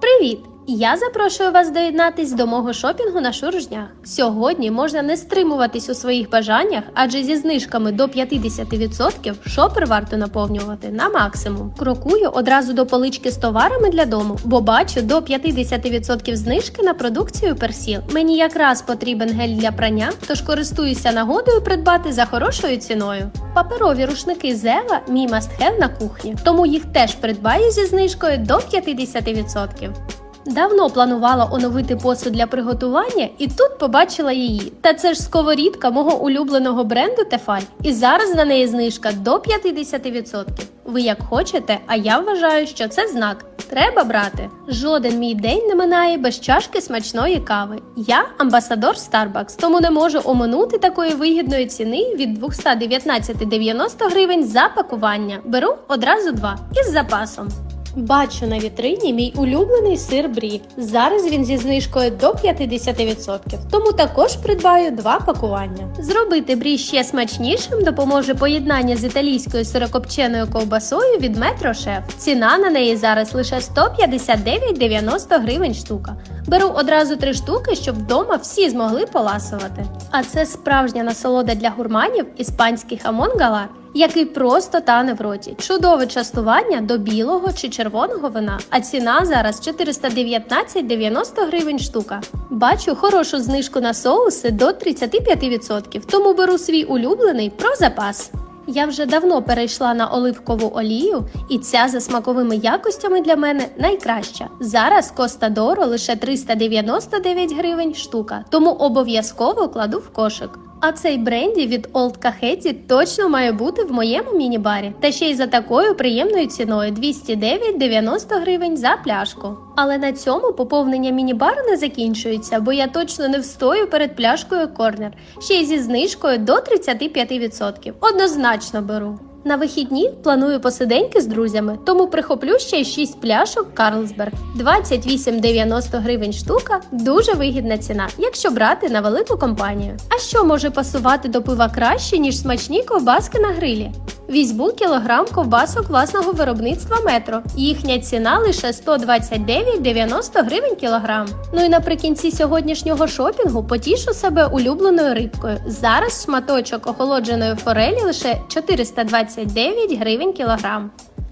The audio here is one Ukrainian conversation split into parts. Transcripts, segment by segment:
Привіт! Я запрошую вас доєднатись до мого шопінгу на шуржнях. Сьогодні можна не стримуватись у своїх бажаннях, адже зі знижками до 50% шопер варто наповнювати на максимум. Крокую одразу до полички з товарами для дому, бо бачу до 50% знижки на продукцію персіл. Мені якраз потрібен гель для прання, тож користуюся нагодою придбати за хорошою ціною. Паперові рушники Зева мій мастхев на кухні, тому їх теж придбаю зі знижкою до 50%. Давно планувала оновити посуд для приготування і тут побачила її. Та це ж сковорідка мого улюбленого бренду Тефаль. І зараз на неї знижка до 50%. Ви як хочете, а я вважаю, що це знак. Треба брати. Жоден мій день не минає без чашки смачної кави. Я амбасадор Starbucks, тому не можу оминути такої вигідної ціни від 219,90 гривень за пакування. Беру одразу два із запасом. Бачу на вітрині мій улюблений сир брі. Зараз він зі знижкою до 50%, тому також придбаю два пакування. Зробити брі ще смачнішим допоможе поєднання з італійською сирокопченою ковбасою від Метро Шеф. Ціна на неї зараз лише 159,90 гривень штука. Беру одразу три штуки, щоб вдома всі змогли поласувати. А це справжня насолода для гурманів іспанський хамон галар який просто тане в роті. Чудове частування до білого чи червоного вина, а ціна зараз 419,90 гривень штука. Бачу хорошу знижку на соуси до 35%, тому беру свій улюблений про запас. Я вже давно перейшла на оливкову олію, і ця за смаковими якостями для мене найкраща. Зараз Коста Доро лише 399 гривень штука, тому обов'язково кладу в кошик. А цей бренді від Old Caheti точно має бути в моєму міні-барі. Та ще й за такою приємною ціною 209,90 гривень за пляшку. Але на цьому поповнення міні-бару не закінчується, бо я точно не встою перед пляшкою Корнер, ще й зі знижкою до 35%. Однозначно беру. На вихідні планую посиденьки з друзями, тому прихоплю ще й 6 пляшок Карлсберг. 28,90 гривень штука дуже вигідна ціна, якщо брати на велику компанію. А що може пасувати до пива краще, ніж смачні ковбаски на грилі? Візьму кілограм ковбасок власного виробництва метро. Їхня ціна лише 129,90 гривень кілограм. Ну і наприкінці сьогоднішнього шопінгу потішу себе улюбленою рибкою. Зараз шматочок охолодженої форелі лише 429 гривень кілограм.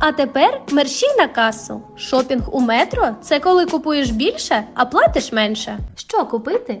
А тепер мерщій на касу. Шопінг у метро це коли купуєш більше, а платиш менше. Що купити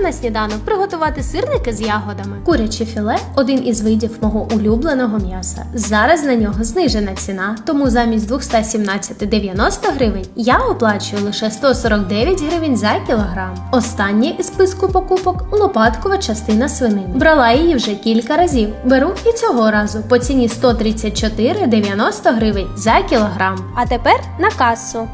на сніданок приготувати сирники з ягодами. Куряче філе один із видів мого улюбленого м'яса. Зараз на нього знижена ціна, тому замість 217,90 гривень я оплачую лише 149 гривень за кілограм. Останнє із списку покупок лопаткова частина свинини. Брала її вже кілька разів. Беру і цього разу по ціні 134,90 гривень за кілограм. А тепер на касу.